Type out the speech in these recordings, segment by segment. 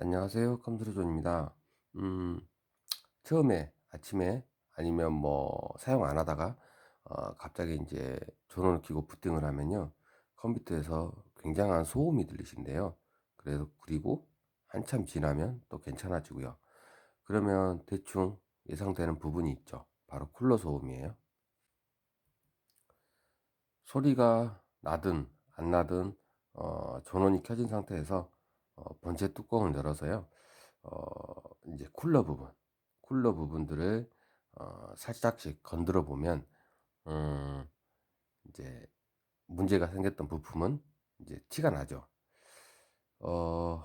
안녕하세요. 컴퓨터존입니다. 음, 처음에 아침에 아니면 뭐 사용 안 하다가 어, 갑자기 이제 전원을 켜고 부팅을 하면요. 컴퓨터에서 굉장한 소음이 들리신대요. 그래서 그리고 한참 지나면 또 괜찮아지고요. 그러면 대충 예상되는 부분이 있죠. 바로 쿨러 소음이에요. 소리가 나든 안 나든 어, 전원이 켜진 상태에서 어, 번째 뚜껑을 열어서요. 어, 이제 쿨러 부분, 쿨러 부분들을 어, 살짝씩 건드려 보면 음, 이제 문제가 생겼던 부품은 이제 티가 나죠. 어,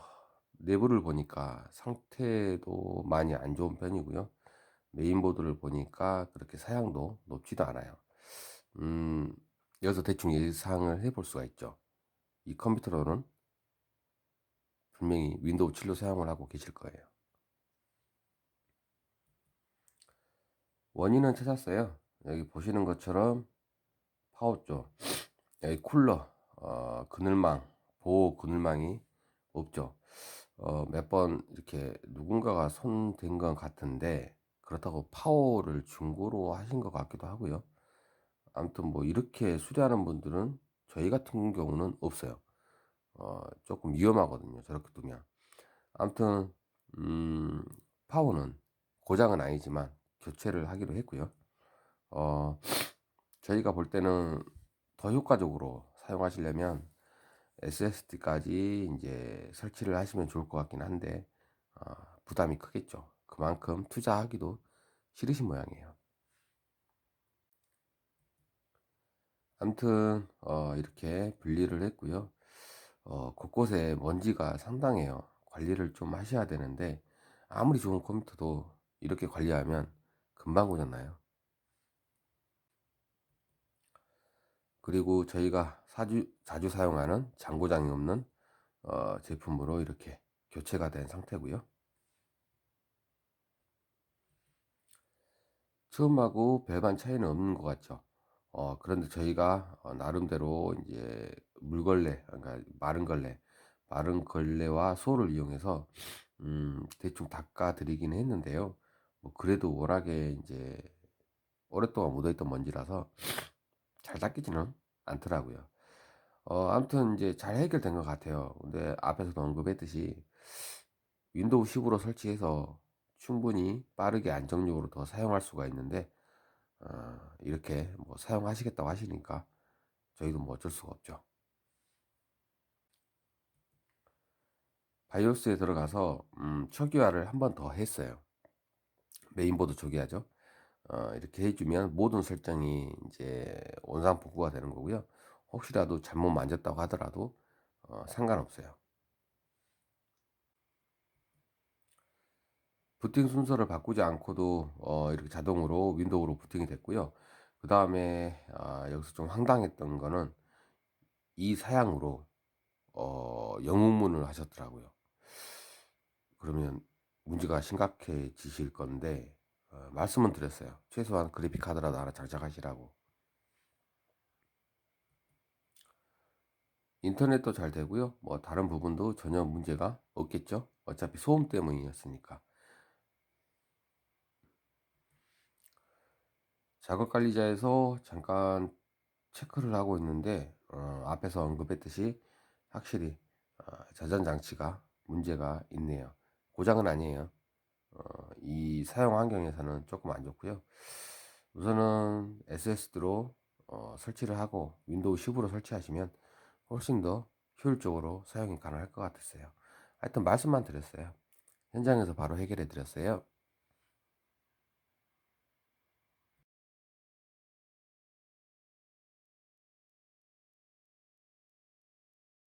내부를 보니까 상태도 많이 안 좋은 편이고요. 메인보드를 보니까 그렇게 사양도 높지도 않아요. 음, 여기서 대충 예상을 해볼 수가 있죠. 이 컴퓨터로는 분명히 윈도우 7로 사용을 하고 계실 거예요. 원인은 찾았어요. 여기 보시는 것처럼 파워 쪽, 여기 쿨러, 어, 그늘망, 보호 그늘망이 없죠. 어, 몇 번 이렇게 누군가가 손댄 것 같은데 그렇다고 파워를 중고로 하신 것 같기도 하고요. 아무튼 뭐 이렇게 수리하는 분들은 저희 같은 경우는 없어요. 어, 조금 위험하거든요. 저렇게 두면. 아무튼 음, 파워는 고장은 아니지만 교체를 하기로 했고요. 어, 저희가 볼 때는 더 효과적으로 사용하시려면 SSD까지 이제 설치를 하시면 좋을 것 같긴 한데 어, 부담이 크겠죠. 그만큼 투자하기도 싫으신 모양이에요. 아무튼 어, 이렇게 분리를 했고요. 어, 곳곳에 먼지가 상당해요. 관리를 좀 하셔야 되는데 아무리 좋은 컴퓨터도 이렇게 관리하면 금방 고장나요. 그리고 저희가 사주, 자주 사용하는 장고장이 없는 어, 제품으로 이렇게 교체가 된 상태고요. 처음하고 별반 차이는 없는 것 같죠. 어, 그런데 저희가 어, 나름대로 이제 물걸레, 그러니까 마른 걸레, 마른 걸레와 소를 이용해서 음, 대충 닦아 드리긴 했는데요. 뭐 그래도 워낙에 이제 오랫동안 묻어있던 먼지라서 잘 닦이지는 않더라고요. 어, 아무튼 이제 잘 해결된 것 같아요. 근데 앞에서도 언급했듯이 윈도우 10으로 설치해서 충분히 빠르게 안정적으로 더 사용할 수가 있는데 어, 이렇게 뭐 사용하시겠다고 하시니까 저희도 뭐 어쩔 수가 없죠. 바이오스에 들어가서 음, 초기화를 한 번 더 했어요. 메인보드 초기화죠. 어, 이렇게 해주면 모든 설정이 이제 원상 복구가 되는 거고요. 혹시라도 잘못 만졌다고 하더라도 어, 상관없어요. 부팅 순서를 바꾸지 않고도 어, 이렇게 자동으로 윈도우로 부팅이 됐고요. 그 다음에 아, 여기서 좀 황당했던 거는 이 사양으로 어, 영웅문을 하셨더라고요. 그러면 문제가 심각해지실 건데 어, 말씀은 드렸어요. 최소한 그래픽 카드라도 하나 장착하시라고. 인터넷도 잘 되고요. 뭐 다른 부분도 전혀 문제가 없겠죠. 어차피 소음 때문이었으니까. 작업 관리자에서 잠깐 체크를 하고 있는데 어, 앞에서 언급했듯이 확실히 어, 자전 장치가 문제가 있네요. 고장은 아니에요. 어, 이 사용 환경에서는 조금 안 좋고요. 우선은 SSD로 어, 설치를 하고 윈도우 10으로 설치하시면 훨씬 더 효율적으로 사용이 가능할 것 같았어요. 하여튼 말씀만 드렸어요. 현장에서 바로 해결해 드렸어요.